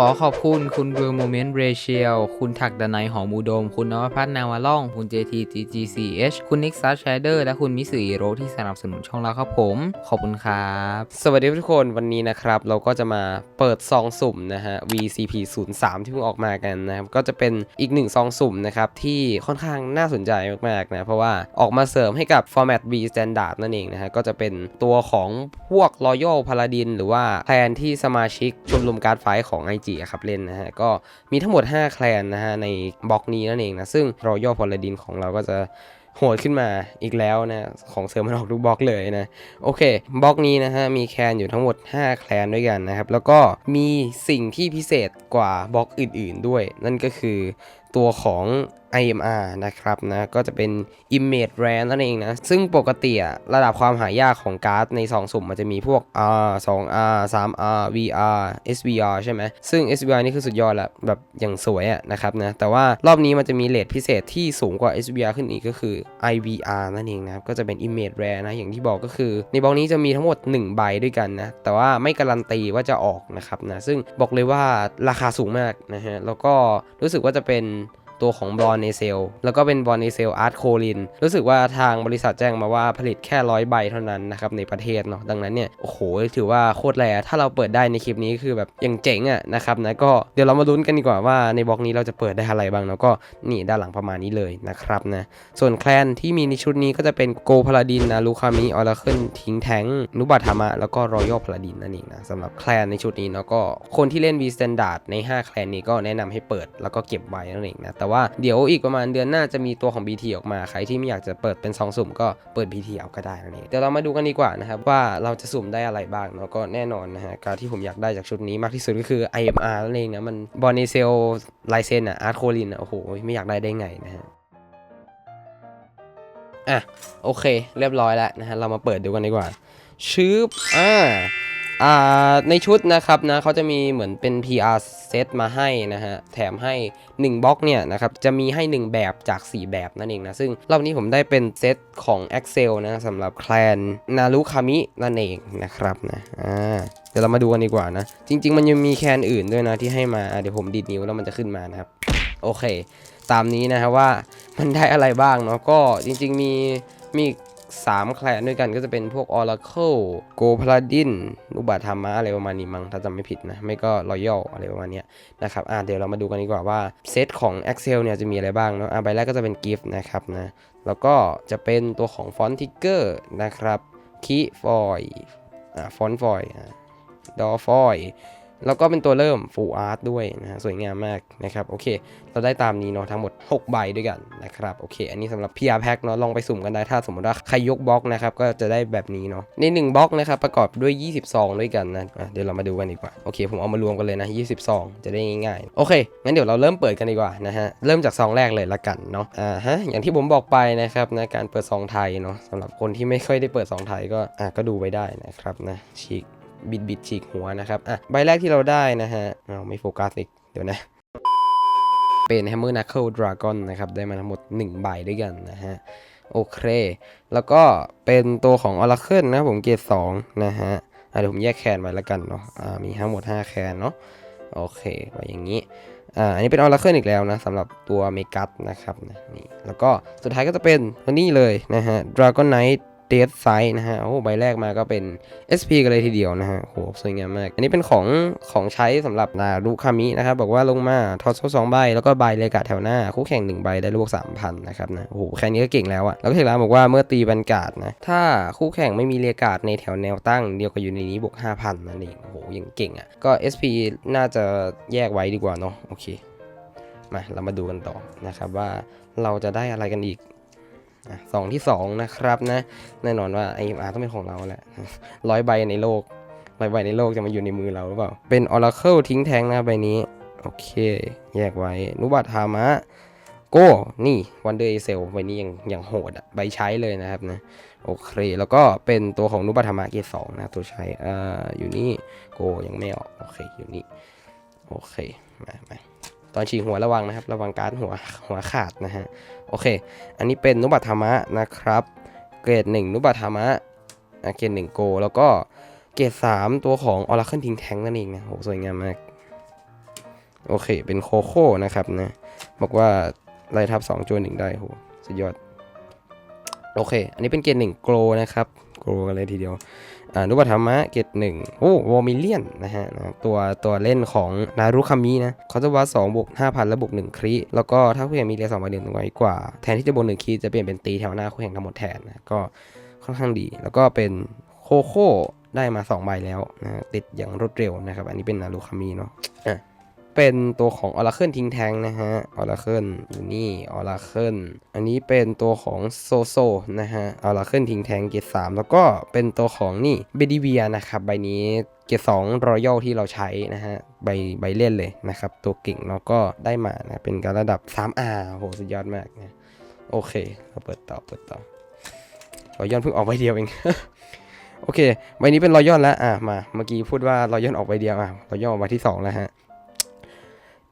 ขอขอบคุณคุณ Real Moment Rachel คุณถักดนัยหอมอุดม คุณนวพัฒน์นาวาล่อง คุณ JT GGCH คุณ Nick s a s h a d e r และคุณมิสึอิโรที่สนับสนุนช่องเราครับผม ขอบคุณครับ สวัสดีทุกคนวันนี้นะครับ เราก็จะมาเปิดซองสุ่มนะฮะ VCP 0 3ที่เพิ่งออกมากันนะครับ ก็จะเป็นอีกหนึ่งซองสุ่มนะครับที่ค่อนข้างน่าสนใจมากๆนะเพราะว่าออกมาเสริมให้กับ Format B Standard นั่นเองนะฮะก็จะเป็นตัวของพวก Royal Paladin หรือว่าแคลนที่สมาชิกชมรมการไฟของ IG อะครับเล่นนะฮะก็มีทั้งหมด 5 แคลนนะฮะในบล็อกนี้นั่นเองนะซึ่งรอย่อพอลดินของเราก็จะโหดขึ้นมาอีกแล้วนะของเสริมมันออกทุกบล็อกเลยนะโอเคบล็อกนี้นะฮะมีแคลนอยู่ทั้งหมด 5 แคลนด้วยกันนะครับแล้วก็มีสิ่งที่พิเศษกว่าบล็อกอื่น ๆด้วย นั่นก็คือตัวของ IMR นะครับนะก็จะเป็น Image Rare นั่นเองนะ ซึ่งปกติอะระดับความหายากของการ์ดในซองสุ่มมันจะมีพวก R 2R 3R VR SVR ใช่ไหมซึ่ง SVR นี่คือสุดยอดละแบบอย่างสวยอะนะครับนะ แต่ว่ารอบนี้มันจะมีเลทพิเศษที่สูงกว่า SVR ขึ้นอีกก็คือ IVR นั่นเองนะครับ ก็จะเป็น Image Rare นะ อย่างที่บอกก็คือ ในบล็อกนี้จะมีทั้งหมด 1 ใบด้วยกันนะ แต่ว่าไม่การันตีว่าจะออกนะครับนะซึ่งบอกเลยว่าราคาสูงมากนะฮะแล้วก็รู้สึกว่าจะเป็น ตัวของบอลเนเซลแล้วก็เป็นบอลเนเซลอาร์ตโคลิน รู้สึกว่าทางบริษัทแจ้งมาว่าผลิตแค่ร้อยใบเท่านั้นนะครับในประเทศเนาะดังนั้นเนี่ยโอ้โหถือว่าโคตรแรถ้าเราเปิดได้ในคลิปนี้คือแบบยังเจ๋งอะ่ะนะครับนะก็เดี๋ยวเรามาลุ้นกันดีกว่าว่าในบล็อกนี้เราจะเปิดได้อะไรบ้างเนาะก็นี่ด้านหลังประมาณนี้เลยนะครับนะส่วนแคลนที่มีในชุดนี้ก็จะเป็นโกพลาดินนะลูคามิออร์เคิลทิ้งแทงนุบัตธรรมะแล้วก็รอยัลพลาดินนั่นเองนะสำหรับแคลนในชุดนี้เนาะก็คนที่เล่น V Standard ใน 5 แคลนนี้ก็แนะนำให้เปิดแล้วก็เก็บไว้นั่นเองนะแต่ว่าเดี๋ยวอีกประมาณเดือนหน้าจะมีตัวของ BT ออกมา ใครที่ไม่อยากจะเปิดเป็นซองสุ่มก็เปิด BT เอาก็ได้นั่นเองเดี๋ยวเรามาดูกันดีกว่านะครับว่าเราจะสุ่มได้อะไรบ้างเนาะก็แน่นอนนะฮะการที่ผมอยากได้จากชุดนี้มากที่สุดก็คือ IMR นั่นเองนะมันบอลเนเซลลายเซนอะอาร์ตโคลินอะโอ้โหไม่อยากได้ได้ไงนะฮะอะโอเค เรียบร้อยแล้วนะฮะเรามาเปิดดูกันดีกว่าชืบอ่าอ่า ในชุดนะครับนะเขาจะมีเหมือนเป็น PR เซตมาให้นะฮะ แถมให้ 1บล็อกเนี่ยนะครับ จะมีให้ 1 แบบจาก 4 แบบนั่นเองนะ ซึ่งรอบนี้ผมได้เป็นเซตของ Excel นะสำหรับแคลนนารุคามินั่นเองนะครับนะอ่าเดี๋ยวเรามาดูกันดีกว่านะ จริง ๆ มันยังมีแคนอื่นด้วยนะที่ให้มาเดี๋ยวผมดีดนิ้วแล้วมันจะขึ้นมานะครับ โอเค ตามนี้นะครับว่ามันได้อะไรบ้างเนาะก็จริง ๆ มีมี สามแคลนด้วยกันก็จะเป็นพวก Oracle Go Paladin นุบาธรรมะอะไรประมาณนี้มั้งถ้าจำไม่ผิดนะ ไม่ก็ Royal อะไรประมาณนี้นะครับอะเดี๋ยวเรามาดูกันดีกว่าว่าเซตของ Excel เนี่ยจะมีอะไรบ้างเนาะอะใบแรกก็จะเป็น Gift นะครับนะแล้วก็จะเป็นตัวของ Font Ticker นะครับ Key Foil อะ Font Foil อะ Door Foil แล้วก็เป็นตัวเริ่ม Full Art ด้วยนะฮะสวยงามมากนะครับโอเค เราได้ตามนี้เนาะทั้งหมด 6 ใบด้วยกันนะครับโอเค อันนี้สำหรับ PR Pack เนาะลองไปสุ่มกันได้ถ้าสมมติว่าใครยกบล็อกนะครับก็จะได้แบบนี้เนาะใน 1บล็อกนะครับประกอบด้วย20ซองด้วยกันนะะเดี๋ยวเรามาดูกันดีกว่าโอเค ผมเอามารวมกันเลยนะ20ซองจะได้ง่ายๆโอเคงั้นเดี๋ยวเราเริ่มเปิดกันดีกว่านะฮะเริ่มจากซองแรกเลยละกันเนาะอ่าฮะอย่างที่ผมบอกไปนะครับนะการเปิดซองไทยเนาะสำหรับคนที่ไม่ค่อยได้เปิดซองไทยก็อะก็ดูไว้ได้นะครับนะฉีก บิดบิดฉีกหัวนะครับอะใบแรกที่เราได้นะฮะเอาไม่โฟกัสอีกเดี๋ยวนะ เป็น Hammer Knuckle Dragon นะครับได้มาทั้งหมด 1 ใบด้วยกันนะฮะโอเค แล้วก็เป็นตัวของ Oracle นะผมเกรด2นะฮะเดี๋ยวผมแยกแคนไว้แล้วกันเนาะอ่ามีทั้งหมด 5 แคนเนาะโอเคไว้อย่างนี้อ่าอันนี้เป็น Oracle อีกแล้วนะสำหรับตัวเมกัสนะครับนะนี่แล้วก็สุดท้ายก็จะเป็นตัวนี้เลยนะฮะ Dragon Knight เดสไซนะฮะ โอ้ใบแรกมาก็เป็น SP กันเลยทีเดียวนะฮะโหสวยงามมาก อันนี้เป็นของของใช้สำหรับนารุคามินะครับ บอกว่าลงมาทอสโซสองใบ แล้วก็ใบเลกาแถวหน้า คู่แข่งหนึ่งใบได้ลูก3,000นะครับนะ โอ้โห แค่นี้ก็เก่งแล้วอะแล้วก็เทลาบอกว่าเมื่อตีบันการ์ดนะ ถ้าคู่แข่งไม่มีเลกาดในแถวแนวตั้ง เดียวกับอยู่ในนี้บวก5,000นั่นเอง โอ้โหยังเก่งอะก็ SP น่าจะแยกไว้ดีกว่าเนาะ โอเค มาเรามาดูกันต่อนะครับว่าเราจะได้อะไรกันอีก สองที่สองนะครับนะ แน่นอนว่า IMR ต้องเป็นของเราแหละร้อยใบในโลกร้อยใบในโลกจะมาอยู่ในมือเราหรือเปล่า เป็น Oracle ทิ้งแทงนะใบนี้ โอเค แยกไว้ นุบัตธามะโก้นี่ Wonder a c e l ใบนี้ยังยังโหดอะใบใช้เลยนะครับนะ โอเค แล้วก็เป็นตัวของนุบัตธามะเกรดสองนะตัวใช้อ่าอยู่นี่โก้ยังไม่ออก โอเคอยู่นี่ โอเค มามา อนฉีกหัวระวังนะครับ ระวังการหัวหัวขาดนะฮะโอเค อันนี้เป็นนุบัตธรรมะนะครับ เกรดหนึ่งนุบัตธรรมะอะเกรดหนึ่งโก แล้วก็เกรดสามตัวของออร์เคิลทิงแทงนั่นเองนะโหสวยงามมาก โอเค เป็นโคโค่นะครับนะบอกว่าไล่ทับ2จวนหนึ่งได้โหสุดยอด โอเค อันนี้เป็นเกรดหนึ่งโกลนะครับโกลกันเลยทีเดียว อ่านุบัติธรรมะเกตหนึ่งโอ้วอมิเลียนนะฮะตัวตัวเล่นของนารุคามินะเขาจะวัดสองบวกห้าพันและบวกหนึ่งครีแล้วก็ถ้าคู่แข่งมีเรียสองใบหนึ่งน้อยกว่า แทนที่จะบวกหนึ่งครีจะเปลี่ยนเป็นตีแถวหน้าคู่แข่งทั้งหมดแทนนะก็ค่อนข้างดี แล้วก็เป็นโคโค่ได้มาสองใบแล้วนะติดอย่างรวดเร็วนะครับ อันนี้เป็นนารุคามิเนาะอะ เป็นตัวของ Oracle ทิ้งแทงนะฮะ Oracle อยู่นี่ Oracle อันนี้เป็นตัวของโซโซนะฮะ Oracle ทิ้งแทงเกรด3แล้วก็เป็นตัวของนี่เบดีเวียนะครับใบนี้เกรด2 Royal ที่เราใช้นะฮะใบใบเล่นเลยนะครับ ตัวเก่งแล้วก็ได้มานะเป็นการระดับ 3R โหสุดยอดมากนะโอเคเราเปิดต่อเปิดต่อรอยอนเพิ่งออกใบเดียวเอง โอเคใบนี้เป็นรอยอนแล้วอะมาเมื่อกี้พูดว่ารอยอนออกใบเดียวอะรอยอนออกใบที่สองแล้วฮะ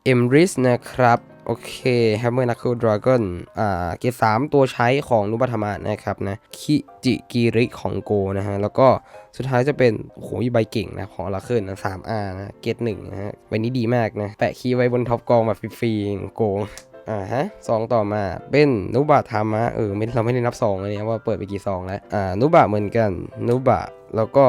เอมริสนะครับ โอเค Hammer Knuckle Dragon อ่าเกรดสามตัวใช้ของนุบัธมะนะครับนะคิจิกิริของโกนะฮะ แล้วก็สุดท้ายจะเป็นโอ้โหใบเก่งนะของลาเคิลนะสามอาร์นะเกรดหนึ่งนะฮะใบนี้ดีมากนะ แปะคีย์ไว้บนท็อปกองแบบฟรีๆโกงอ่าฮะซองต่อมาเป็นนุบะธรรมะเออเราไม่ได้นับซองเลยเนี่ยว่าเปิดไปกี่ซองแล้วอ่านุบะเหมือนกันนุบะแล้วก็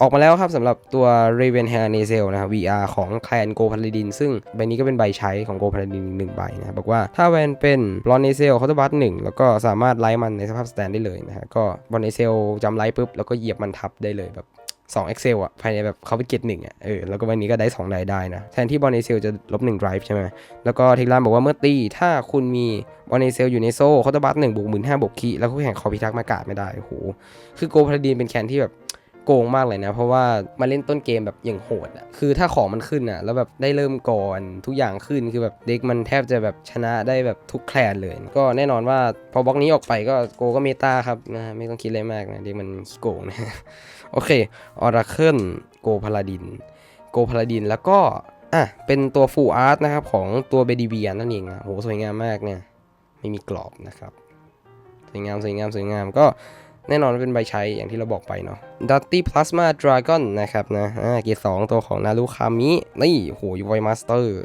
ออกมาแล้วครับสำหรับตัว Raven Hair n a s e l นะครับ VR ของ c l a n Go Paladin ซึ่งใบนี้ก็เป็นใบใช้ของ Go Paladin หนึ่งใบนะครับบอกว่าถ้าแวนเป็น b l o n n a s e l เขาจะบัตหนึ่งแล้วก็สามารถไลฟ์มันในสภาพสแตนได้เลยนะฮะก็ b l o n n a s e l จำไลฟ์ปุ๊บ แล้วก็เหยียบมันทับได้เลยแบบ2 Excel อะ ภายในแบบเขาไปเก็ตหนึ่งอะ เออ แล้วก็วันนี้ก็ได้2ได้ได้นะ แทนที่บอลในเซลจะลบ1 drive ใช่ไหม แล้วก็เทคลานบอกว่าเมื่อตี ถ้าคุณมีบอลในเซลอยู่ในโซ่เขาจะบัตหนึ่งบวกหมื่นห้าบวกคีแล้วคู่แข่งคอพิทักษ์มากาดไม่ได้ โอ้โห คือโกพาราดีนเป็นแคนที่แบบ โกงมากเลยนะ เพราะว่ามาเล่นต้นเกมแบบอย่างโหดอะคือถ้าของมันขึ้นอะแล้วแบบได้เริ่มก่อนทุกอย่างขึ้นคือแบบเด็กมันแทบจะแบบชนะได้แบบทุกแคลนเลย ก็แน่นอนว่าพอบล็อกนี้ออกไปก็โกก็เมตาครับนะไม่ต้องคิดอะไรมากนะเด็กมันโกงนะโอเคออราเคิลโกพาลาดิน โกพาลาดินแล้วก็อะเป็นตัวฟูอาร์ตนะครับของตัวเบดีเบียนั่นเองนะโหสวยงามมากเนี่ยไม่มีกรอบนะครับสวยงามสวยงามสวยงามก็ แน่นอนเป็นใบใช้อย่างที่เราบอกไปเนาะดัตตี้พลาสมาดราก้อนนะครับนะอ่าเกรดสองตัวของนารุคามินี่โหยูไวมาสเตอร์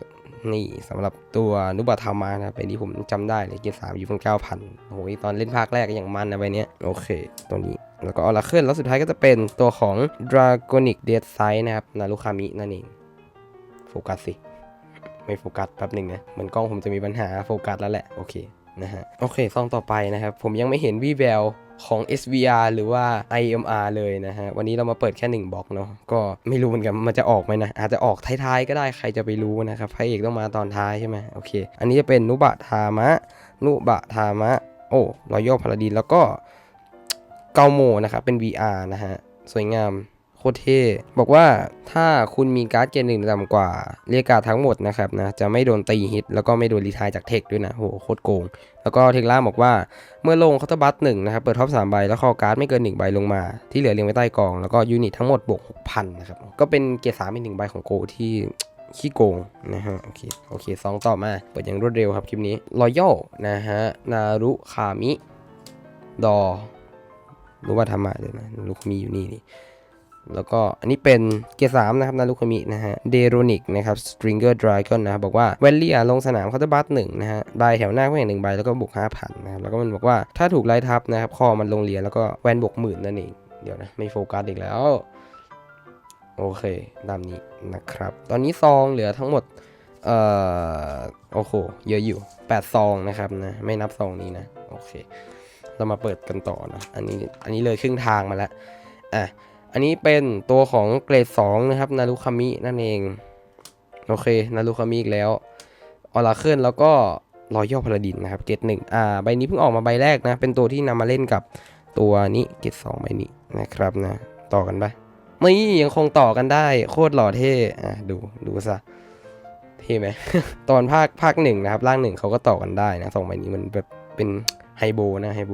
นี่สำหรับตัวนุบะธรรมานะเป็นที่ผมจำได้เลยเกรดสามอยู่เป็นเก้าพันโอ้โหตอนเล่นภาคแรกก็อย่างมันนะใบเนี้ยโอเค ตัวนี้แล้วก็ออราเคิลแล้วสุดท้ายก็จะเป็นตัวของ Dragonic Dead Sight นะครับนารุคามินั่นเองโฟกัสสิไม่โฟกัสแป๊บหนึ่งนะเหมือนกล้องผมจะมีปัญหาโฟกัสแล้วแหละ โอเคนะฮะโอเคซองต่อไปนะครับ ผมยังไม่เห็นวีแววของ SVR หรือว่า IMR เลยนะฮะ วันนี้เรามาเปิดแค่ 1บล็อกเนาะ ก็ไม่รู้เหมือนกันมันจะออกไหมนะ อาจจะออกท้ายๆก็ได้ใครจะไปรู้นะครับ พระเอกต้องมาตอนท้ายใช่ไหมโอเค อันนี้จะเป็นนุบะทามะ นุบะทามะ โอ้รอยย่อพาราดินแล้วก็เกาโมนะครับ เป็น VR นะฮะ สวยงาม คตรเท่บอกว่าถ้าคุณมีการ์ดเกณฑ์หนึ่งต่ำกว่าเรียกการ์ดทั้งหมดนะครับนะจะไม่โดนตีฮิต แล้วก็ไม่โดนรีทายจากเทคด้วยนะโหโคตรโกง แล้วก็เทคล่าบอกว่าเมื่อลงเคาน์เตอร์บัตหนึ่งนะครับเปิดท็อปสามใบแล้วคอการ์ดไม่เกินหนึ่งใบลงมา ที่เหลือเรียงไว้ใต้กอง แล้วก็ยูนิตทั้งหมดบวกหกพันนะครับก็เป็นเกียร์สามอีกหนึ่งใบของโกที่ขี้โกงนะฮะโอเคโอเคสองต่อมา เปิดอย่างรวดเร็วครับคลิปนี้รอยัลนะฮะนารุคามิ ดอรู้ว่าทำมาเลยนะรุคามิอยู่นี่นี่ แล้วก็อันนี้เป็นเกียร์สามนะครับนารุคามินะฮะเดโรนิกนะครับสตริงเกอร์ดราก้อนนะครับบอกว่าเวลเลียลงสนามเคาน์เตอร์บัตหนึ่งนะฮะใบแถวหน้าก็อย่างหนึ่งใบแล้วก็บวกห้าพันนะครับแล้วก็มันบอกว่าถ้าถูกไล่ทับนะครับคอมันลงเหรียญแล้วก็แวนบวกหมื่นนั่นเองเดี๋ยวนะไม่โฟกัสอีกแล้วโอเคตามนี้นะครับ ตอนนี้ซองเหลือทั้งหมดเอ่อโอ้โหเยอะอยู่8ซองนะครับนะไม่นับซองนี้นะโอเค เรามาเปิดกันต่อนะอันนี้อันนี้เลยครึ่งทางมาแล้วอะ อันนี้เป็นตัวของเกรด2นะครับนารุคามินั่นเอง โอเคนารุคามิอีกแล้วออราเคิลแล้วก็รอยย่อพลดินนะครับเกรดหนึ่งอ่าใบนี้เพิ่งออกมาใบแรกนะ เป็นตัวที่นำมาเล่นกับตัวนี้เกรดสองใบนี้นะครับนะต่อกันไปนี่ยังคงต่อกันได้โคตรหล่อเท่อะดูดูซะเท่ไหมตอนภาคภาคหนึ่งนะครับร่างหนึ่งเขาก็ต่อกันได้นะสองใบนี้มันแบบเป็นไฮโบนะไฮโบ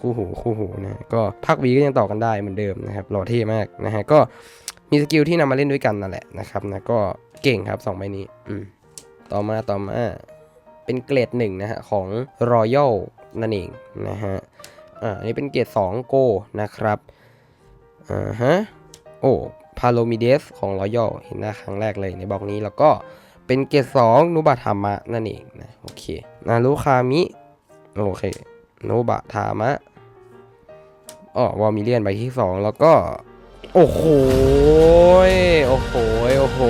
คู่หูคู่หูนะก็ภาควีก็ยังต่อกันได้เหมือนเดิมนะครับหล่อเท่มากนะฮะก็มีสกิลที่นำมาเล่นด้วยกันนั่นแหละนะครับนะก็เก่งครับสองใบนี้อืมต่อมาต่อมาเป็นเกรดหนึ่งนะฮะของ Royal นั่นเองนะฮะอ่าอันนี้เป็นเกรด2 Go นะครับอ่าฮะโอ้พาโลมิเดสของ Royal เห็นหน้าครั้งแรกเลยในบล็อกนี้แล้วก็เป็นเกรดสองนุบะธรรมะนั่นเองนะโอเคนารุคามิโอเค โนบะทามะอ๋อวอลมิเลียนใบที่สองแล้วก็ โอ้โหโอ้โหโอ้โห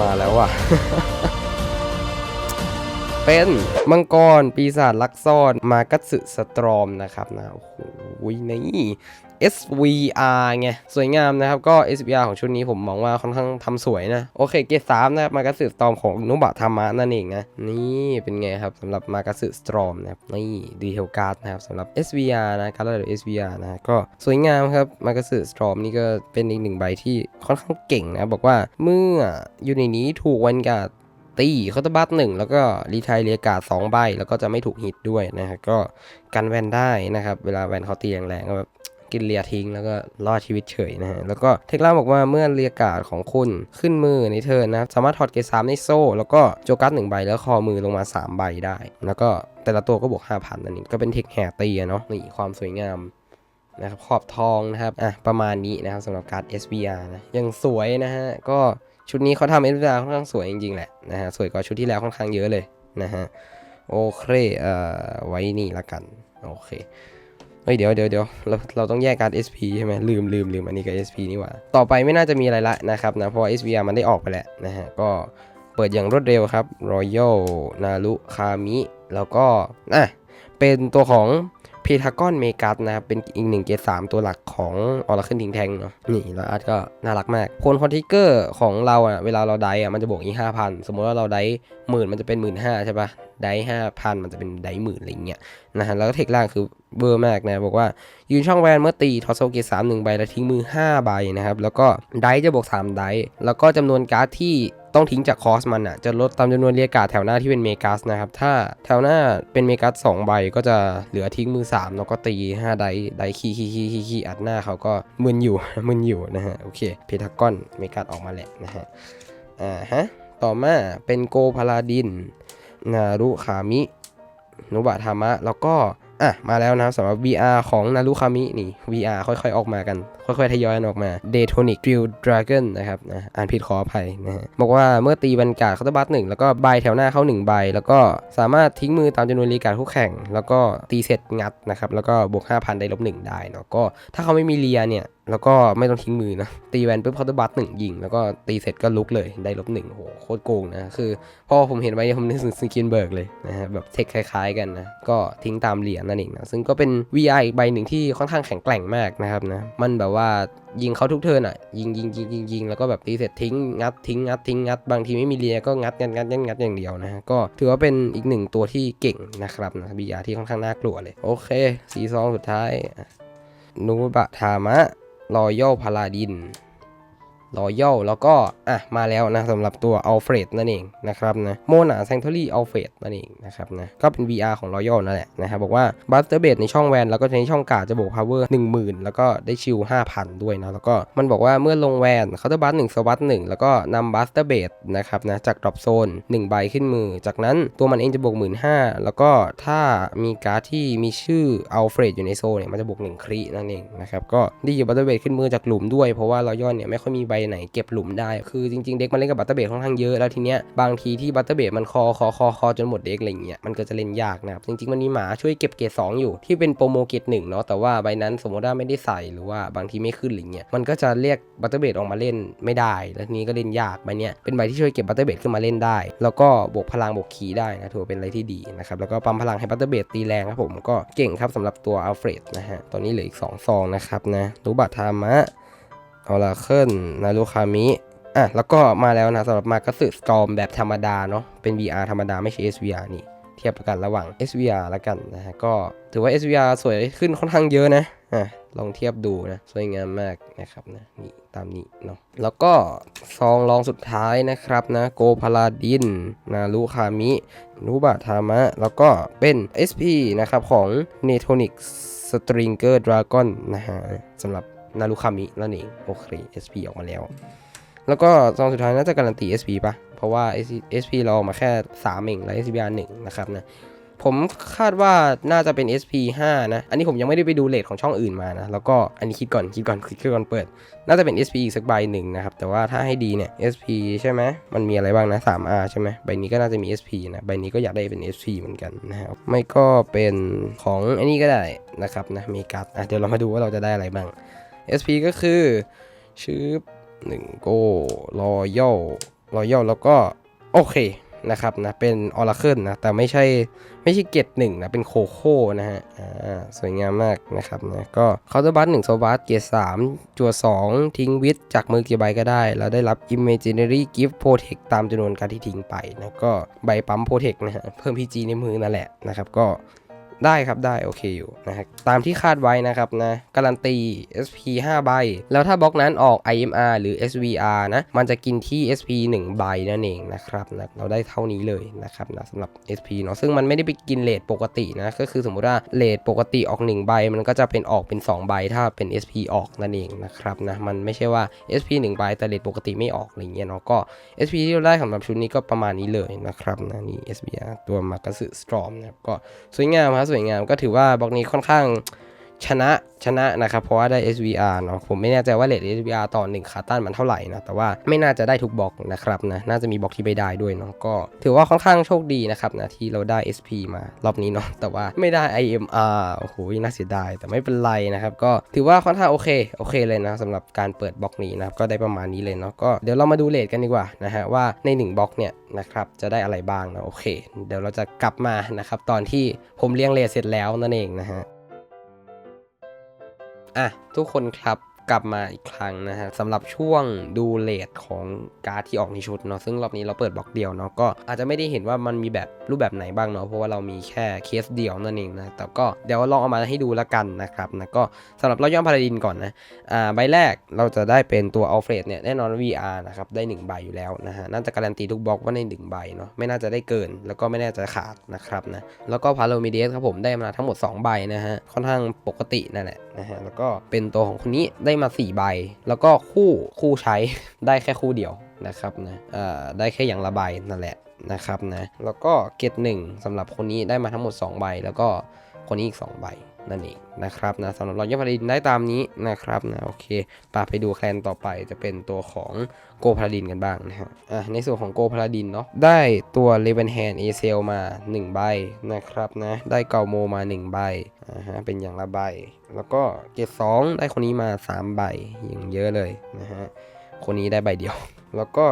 มาแล้วว่ะ เป็นมังกรปีศาจลักซ่อนมากัตสึสตรอมนะครับนะ โอ้โหนี่ SVR ไง สวยงามนะครับ ก็ SVR ของชุดนี้ผมมองว่าค่อนข้างทำสวยนะ โอเคเกรดสามนะครับ มากาสึสตรอมของนุบะธรรมะนั่นเองนะ นี่เป็นไงครับสำหรับมากาสึสตรอมนะครับ นี่ดีเทลการ์ดนะครับสำหรับ SVR นะการ์ดระดับ SVR นะก็สวยงามครับมากาสึสตรอมนี่ก็เป็นอีกหนึ่งใบที่ค่อนข้างเก่งนะบอกว่าเมื่ออยู่ในนี้ถูกวันการ์ดตีเคาน์เตอร์บัตหนึ่งแล้วก็รีไทเรียกาดสองใบแล้วก็จะไม่ถูกฮิตด้วยนะฮะก็กันแวนได้นะครับ เวลาแวนเขาตีแรงๆก็แบบ กินเลียทิ้งแล้วก็รอดชีวิตเฉยนะฮะ แล้วก็เทคล่าบอกว่าเมื่อเรียกาดของคุณขึ้นมือในเทิร์นะ สามารถถอดเกรดสามในโซ่ แล้วก็โจกัสหนึ่งใบแล้วคอมือลงมา 3 ใบได้ แล้วก็แต่ละตัวก็บวก5,000นั่นเองก็เป็นเทคแห่ตีอะเนาะนี่ความสวยงามนะครับขอบทองนะครับอะประมาณนี้นะครับสำหรับการ์ด SVR นะยังสวยนะฮะก็ชุดนี้เขาทำ SVR ค่อนข้างสวยจริงๆแหละนะฮะสวยกว่าชุดที่แล้วค่อนข้างเยอะเลยนะฮะโอเคเอ่อไว้นี่ละกันโอเค เฮ้ยเดี๋ยวเดี๋ยวเดี๋ยวเราเราต้องแยกการ SP ใช่ไหมลืมลืมลืมอันนี้กับ SP นี่หว่า ต่อไปไม่น่าจะมีอะไรละนะครับนะเพราะ SVR มันได้ออกไปแล้วนะฮะก็เปิดอย่างรวดเร็วครับ Royal นารุคามิแล้วก็อะเป็นตัวของ เพทากอนเมกัสนะครับ เป็นอีกหนึ่งเกรดสามตัวหลักของออร์เคิลทิงแทงเนาะนี่แล้วอาร์ตก็น่ารักมากคนคอนทิกเกอร์ของเราอะเวลาเราได้อะมันจะบวกอีกห้าพันสมมติว่าเราได้หมื่นมันจะเป็นหมื่นห้าใช่ปะได้ห้าพันมันจะเป็นได้หมื่นอะไรเงี้ยนะฮะแล้วก็เทคล่างคือเบอร์มากนะ บอกว่ายืนช่องแวนเมื่อตีทอสโซเกตสามหนึ่งใบแล้วทิ้งมือ5ใบนะครับแล้วก็ได้จะบวก3ได้แล้วก็จำนวนการ์ดที่ ต้องทิ้งจากคอสมันอะ จะลดตามจำนวนเรียการ์แถวหน้าที่เป็นเมกัสนะครับ ถ้าแถวหน้าเป็นเมกัส2ใบก็จะเหลือทิ้งมือ 3 แล้วก็ตี 5 ได้ได้คีคีคีคีคีอัดหน้าเขาก็มึนอยู่มึนอยู่นะฮะ โอเค เพทากอนเมกัสออกมาแหละนะฮะ อ่าฮะ ต่อมาเป็นโกพาลาดิน นารุคามิ นุบะธรรมะ แล้วก็อะมาแล้วนะครับสำหรับ VR ของนารุคามินี่ VR ค่อยๆออกมากัน ค่อยๆทยอยออกมา Daytonic Drill Dragon นะครับนะอ่านผิดขออภัยนะฮะบอกว่าเมื่อตีบรรกาศเคาน์เตอร์บัสหนึ่งแล้วก็ใบแถวหน้าเข้า1ใบ แล้วก็สามารถทิ้งมือตามจำนวนรีการคู่แข่ง แล้วก็ตีเสร็จงัดนะครับแล้วก็บวก 5,000 ได้ลบหนึ่งได้เนาะก็ถ้าเขาไม่มีเลียเนี่ยแล้วก็ไม่ต้องทิ้งมือนะ ตีแวนปุ๊บเคาน์เตอร์บัสหนึ่งยิง แล้วก็ตีเสร็จก็ลุกเลยได้ลบหนึ่งโหโคตรโกงนะ คือพอผมเห็นไว้ผมนึกถึงสกินเบิร์กเลยนะฮะแบบเทคคล้ายๆกันนะ ก็ทิ้งตามเหรียญนั่นเองนะ ซึ่งก็เป็น VR อีกใบหนึ่งที่ค่อนข้างแข็งแกร่งมากนะครับนะมันแบบว่ายิงเขาทุกเทิร์นอะยิงยิงยิงยิงยิงแล้วก็แบบตีเสร็จทิ้งงัดทิ้งงัดทิ้งงัดบางทีไม่มีเลียก็งัดงัดงัดงัดงัดอย่างเดียวนะฮะก็ถือว่าเป็นอีกหนึ่งตัวที่เก่งนะครับนะ VR ที่ค่อนข้างน่ากลัวเลย โอเค สีซองสุดท้ายนูบะทามะรอยัลพาลาดิน รอยัลแล้วก็อะมาแล้วนะสำหรับตัวอัลเฟรดนั่นเองนะครับนะโมนาแซงทอรี่อัลเฟรดนั่นเองนะครับนะก็เป็น VR ของรอยัลนั่นแหละนะครับบอกว่าบัสเตอร์เบดในช่องแวนแล้วก็ในช่องกาจะบวกพาวเวอร์10,000แล้วก็ได้ชิล5,000ด้วยนะแล้วก็มันบอกว่าเมื่อลงแวนเคาน์เตอร์บัสหนึ่งสวัสดหนึ่งแล้วก็นำบัสเตอร์เบดนะครับนะจากดรอปโซน1ใบขึ้นมือ จากนั้นตัวมันเองจะบวก15,000แล้วก็ถ้ามีการ์ดที่มีชื่ออัลเฟรดอยู่ในโซนเนี่ยมันจะบวก1ครีนั่นเองนะครับก็ดีอยู่บัสเตอร์เบดขึ้นมือจากหลุมด้วยเพราะว่ารอยัลเนี่ยไม่ค่อยมีใบไหนเก็บหลุมได้ คือจริงๆ เด็กมันเล่นกับบัตเตอร์เบดค่อนข้างเยอะ แล้วทีเนี้ยบางทีที่บัตเตอร์เบดมันคอคอคอคอจนหมดเด็กอะไรเงี้ยมันก็จะเล่นยากนะครับ จริงๆ มันมีหมาช่วยเก็บเกรด2อยู่ที่เป็นโปรโมเกรดหนึ่งเนาะแต่ว่าใบนั้นสมมติว่าไม่ได้ใส่หรือว่าบางทีไม่ขึ้นอะไรเงี้ยมันก็จะเรียกบัตเตอร์เบดออกมาเล่นไม่ได้ แล้วทีนี้ก็เล่นยากใบเนี้ยเป็นใบที่ช่วยเก็บบัตเตอร์เบดขึ้นมาเล่นได้ แล้วก็บวกพลังบวกขีได้นะถือเป็นอะไรที่ดีนะครับแล้วก็ปั๊มพลังให้บัตเตอร์เบดตีแรงครับผมก็เก่งครับสำหรับตัวอัลเฟรดนะฮะตอนนี้เหลืออีกสองซองนะครับนะรูบัตทามะ ออราเคิลนารุคามิอะแล้วก็มาแล้วนะสำหรับมากัสึสตอมแบบธรรมดาเนาะเป็น VR ธรรมดาไม่ใช่ SVR นี่ เทียบกันระหว่าง SVR แล้วกันนะฮะก็ถือว่า SVR สวยขึ้นค่อนข้างเยอะนะอะลองเทียบดูนะสวยงามมากนะครับนะนี่ตามนี้เนาะแล้วก็ซองรองสุดท้ายนะครับนะโกพาลาดิน นารุคามินุบะทามะ แล้วก็เป็น SP นะครับของ n e t o n i c Stringer Dragon นะฮะสำหรับ นารุคามินั่นเองโอเค SP ออกมาแล้ว แล้วก็ซองสุดท้ายน่าจะการันตี SP ปะเพราะว่า SP เราออกมาแค่ 3 เองแล้ว SPR 1นะครับนะผมคาดว่าน่าจะเป็น SP 5นะ อันนี้ผมยังไม่ได้ไปดูเลทของช่องอื่นมานะ แล้วก็อันนี้คิดก่อนคิดก่อนคิดก่อนเปิด น่าจะเป็น SP อีกสักใบหนึ่งนะครับ แต่ว่าถ้าให้ดีเนี่ย SP ใช่ไหม มันมีอะไรบ้างนะ 3R ใช่ไหมใบนี้ก็น่าจะมี SP นะ ใบนี้ก็อยากได้เป็น SP เหมือนกันนะครับ ไม่ก็เป็นของอันนี้ก็ได้นะครับนะ มีการ์ดอะเดี๋ยวเรามาดูว่าเราจะได้อะไรบ้าง SP ก็คือชื่อหนึ่งโก้รอยัลรอยัลแล้วก็ โอเคนะครับนะ เป็นออร์เคิลนะ แต่ไม่ใช่ ไม่ใช่เกตหนึ่งนะ เป็นโคโค่นะฮะ อ่า สวยงามมากนะครับนะ ก็เคาน์เตอร์บัสหนึ่งโซบัสเกตสามจัวสองทิ้งวิทจากมือกี่ใบก็ได้ แล้วได้รับ Imaginary Gift Protect ตามจำนวนการที่ทิ้งไปนะ ก็ใบปั๊ม Protect นะฮะ เพิ่ม PG ในมือนั่นแหละนะครับ ก็ ได้ครับได้โอเคอยู่นะครับตามที่คาดไว้นะครับนะการันตี SP 5 ใบ แล้วถ้าบล็อกนั้นออก IMR หรือ SVR นะมันจะกินที่ SP 1 ใบนั่นเองนะครับนะเราได้เท่านี้เลยนะครับนะสำหรับ SP เนาะซึ่งมันไม่ได้ไปกินเลทปกตินะก็คือสมมุติว่าเลทปกติออก 1 ใบ มันก็จะเป็นออกเป็น 2 ใบถ้าเป็น SP ออกนั่นเองนะครับนะมันไม่ใช่ว่า SP 1 ใบแต่เลทปกติไม่ออกอะไรเงี้ยเนาะก็ SP ที่เราได้สำหรับชุดนี้ก็ประมาณนี้เลยนะครับนะนี่ SVR ตัวมากระสือสตรอมนะครับก็สวยงามครับสวยงาม ก็ถือว่าบล็อกนี้ค่อนข้าง ชนะชนะนะครับ เพราะว่าได้ SVR เนาะผมไม่แน่ใจว่าเลท SVR ต่อ1คาตันมันเท่าไหร่นะแต่ว่าไม่น่าจะได้ทุกบล็อกนะครับนะน่าจะมีบล็อกที่ไม่ได้ด้วยเนาะก็ ถือว่าค่อนข้างโชคดีนะครับนะที่เราได้ SP มารอบนี้เนาะแต่ว่าไม่ได้ IMR โอ้โหน่าเสียดายแต่ไม่เป็นไรนะครับก็ถือว่าค่อนข้างโอเคโอเคเลยนะสำหรับการเปิดบล็อกนี้นะครับก็ได้ประมาณนี้เลยเนาะก็เดี๋ยวเรามาดูเลทกันดีกว่านะฮะว่าใน 1บล็อกเนี่ยนะครับจะได้อะไรบ้างนะโอเค เดี๋ยวเราจะกลับมานะครับตอนที่ผมเรียงเลทเสร็จแล้วนั่นเองนะฮะ อะทุกคนครับ กลับมาอีกครั้งนะฮะสำหรับช่วงดูเลทของการ์ดที่ออกในชุดเนาะซึ่งรอบนี้เราเปิดบล็อกเดียวเนาะก็อาจจะไม่ได้เห็นว่ามันมีแบบรูปแบบไหนบ้างเนาะเพราะว่าเรามีแค่เคสเดียวนั่นเองนะแต่ก็เดี๋ยวลองเอามาให้ดูละกันนะครับนะก็สำหรับเราย่อมพาราดินก่อนนะอ่าใบแรกเราจะได้เป็นตัวอัลเฟรดเนี่ยแน่นอน VR นะครับได้1ใบอยู่แล้วนะฮะน่าจะการันตีทุกบล็อกว่าใน1ใบเนาะไม่น่าจะได้เกิน แล้วก็ไม่น่าจะขาดนะครับนะแล้วก็พาโลมิเดสครับผมได้มาทั้งหมด2ใบนะฮะค่อนข้างปกตินั่นแหละนะฮะแล้วก็เป็นตัวของคนนี้ได้มา4ใบ แล้วก็คู่คู่ใช้ได้แค่คู่เดียวนะครับนะเอ่อได้แค่อย่างละใบนั่นแหละนะครับนะแล้วก็เกตหนึ่งสำหรับคนนี้ได้มาทั้งหมด 2 ใบ แล้วก็คนนี้อีก 2 ใบ นั่นเองนะครับนะสำหรับรอยยพาดินได้ตามนี้นะครับนะโอเคปาไปดูแคลนต่อไปจะเป็นตัวของโกพาราดินกันบ้างนะฮะอะในส่วนของโกพาราดินเนาะได้ตัวเลเวนแฮนเอเซลมา 1 ใบนะครับนะได้เกาโมมา 1 ใบอ่าฮะเป็นอย่างละใบ แล้วก็เกต2ได้คนนี้มา 3 ใบอย่างเยอะเลยนะฮะคนนี้ได้ใบเดียว แล้วก็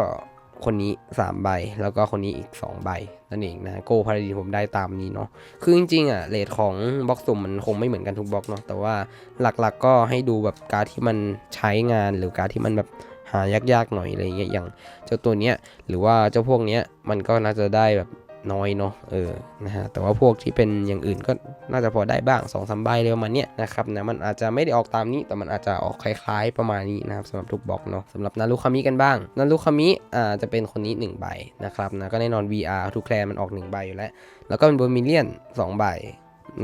คนนี้ 3 ใบ แล้วก็คนนี้อีก 2 ใบ นั่นเองนะโกพาราดินผมได้ตามนี้เนาะคือจริงๆอะเลทของบล็อกสุ่มมันคงไม่เหมือนกันทุกบล็อกเนาะแต่ว่าหลักๆก็ให้ดูแบบการที่มันใช้งานหรือการที่มันแบบหายากๆหน่อยอะไรเงี้ยอย่างเจ้าตัวเนี้ยหรือว่าเจ้าพวกเนี้ยมันก็น่าจะได้แบบ น้อยเนาะเออนะฮะแต่ว่าพวกที่เป็นอย่างอื่นก็น่าจะพอได้บ้าง2อสใบเลยประมาณเนี้ยนะครับนะมันอาจจะไม่ได้ออกตามนี้แต่มันอาจจะออกคล้ายๆประมาณนี้นะครับสำหรับทุกบล็อกเนาะสำหรับนารุคามิกันบ้างนารุคามิอ่าจะเป็นคนนี้ 1 ใบนะครับนะก็แน่นอน VR ทุกแคลมันออก 1 ใบอยู่แล้ว แล้วก็เป็นเบอร์มิเลียน2ใบ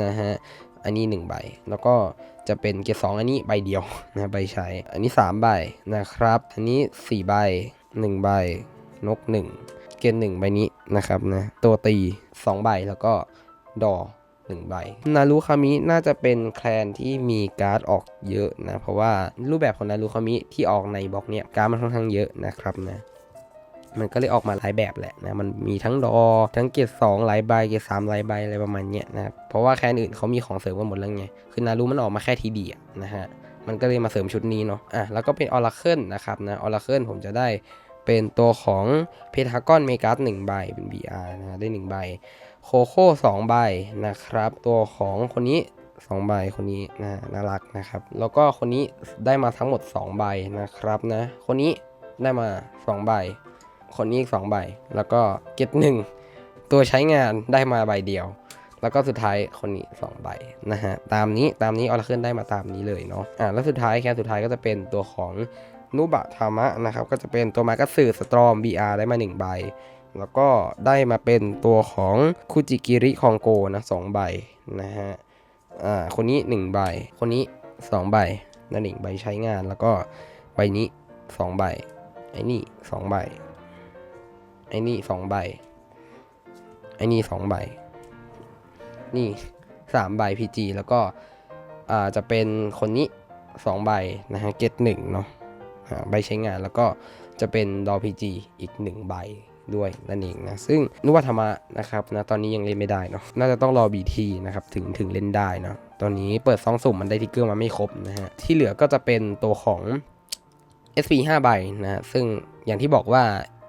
นะฮะอันนี้ 1 ใบ แล้วก็จะเป็นเกรดสองอันนี้ใบเดียวนะใบใช้ อันนี้ 3 ใบนะครับ อันนี้ 4 ใบ 1 ใบนก 1 เกณฑ์หนึ่งใบนี้นะครับนะตัวตี 2 ใบแล้วก็ดอ1ใบนารุคามิน่าจะเป็นแคลนที่มีการ์ดออกเยอะนะ เพราะว่ารูปแบบของนารุคามิที่ออกในบล็อกเนี้ยการ์ดมันค่อนข้างเยอะนะครับนะมันก็เลยออกมาหลายแบบแหละนะ มันมีทั้งดอ ทั้งเกรดสองหลายใบ เกรดสามหลายใบอะไรประมาณเนี้ยนะครับ เพราะว่าแคนอื่นเขามีของเสริมกันหมดแล้วไง คือนารุมันออกมาแค่ทีเดียวนะฮะ มันก็เลยมาเสริมชุดนี้เนาะ อะ แล้วก็เป็นออร์เคิลนะครับนะ ออร์เคิลผมจะได้ เป็นตัวของเพทากอนเมกัสหนึ่งใบเป็น BR นะได้หนึ่งใบโคโค่สองใบนะครับ ตัวของคนนี้2ใบคนนี้นะน่ารักนะครับ แล้วก็คนนี้ได้มาทั้งหมด 2 ใบนะครับนะ คนนี้ได้มา 2 ใบ คนนี้อีก2ใบ แล้วก็เก็ตหนึ่งตัวใช้งานได้มาใบเดียว แล้วก็สุดท้ายคนนี้ 2 ใบนะฮะตามนี้ตามนี้ออร์เคิลได้มาตามนี้เลยเนาะอ่าแล้วสุดท้ายแค่สุดท้ายก็จะเป็นตัวของ นุบะธามะนะครับก็จะเป็นตัวมากัสสึสตรอม BR ได้มา 1 ใบ แล้วก็ได้มาเป็นตัวของคุจิกิริคองโกนะสองใบนะฮะอ่าคนนี้ 1 ใบ คนนี้ 2 ใบนั่นเองใบใช้งานแล้วก็ใบนี้ 2 ใบ ไอ้นี่ 2 ใบ ไอ้นี่ 2 ใบ ไอ้นี่ 2 ใบ นี่ 3 ใบ PG แล้วก็อ่าจะเป็นคนนี้ 2 ใบนะฮะเกตหนึ่งเนาะ ใบใช้งานแล้วก็จะเป็นดอพีอีก 1 ใบด้วยนั่นเองนะ ซึ่งนุวัฒมะนะครับนะตอนนี้ยังเล่นไม่ได้เนาะน่าจะต้องรอ BT นะครับถึงถึงเล่นได้เนาะตอนนี้เปิดซองสุ่มมันได้ทิกเกอร์มาไม่ครบนะฮะที่เหลือก็จะเป็นตัวของ SP 5 ใบนะฮะซึ่งอย่างที่บอกว่า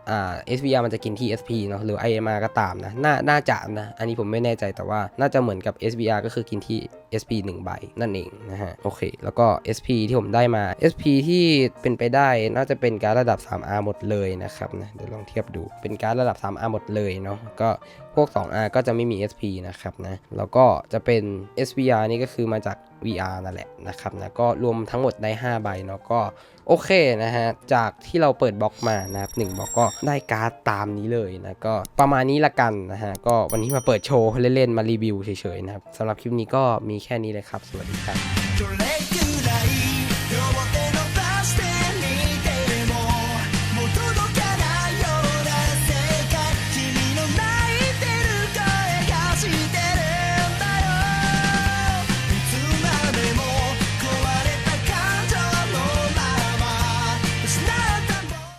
อ่า SVR มันจะกินที่ SP เนาะหรือ IMR ก็ตามนะน่าน่าจะนะ อันนี้ผมไม่แน่ใจแต่ว่าน่าจะเหมือนกับ SVR ก็คือกินที่ SP 1 ใบนั่นเองนะฮะ โอเค แล้วก็ SP ที่ผมได้มา SP ที่เป็นไปได้น่าจะเป็นการระดับ 3R หมดเลยนะครับนะเดี๋ยวลองเทียบดูเป็นการระดับ 3R หมดเลยเนาะก็ พวก 2R ก็จะไม่มี SP นะครับนะ แล้วก็จะเป็น SVR นี่ก็คือมาจาก VR นั่นแหละนะครับนะ ก็รวมทั้งหมดได้ 5 ใบเนาะก็โอเคนะฮะ จากที่เราเปิดบล็อกมานะครับ1บล็อกก็ได้การ์ดตามนี้เลยนะก็ประมาณนี้ละกันนะฮะ ก็วันนี้มาเปิดโชว์เล่นๆ มารีวิวเฉยๆนะครับสำหรับคลิปนี้ก็มีแค่นี้เลยครับ สวัสดีครับ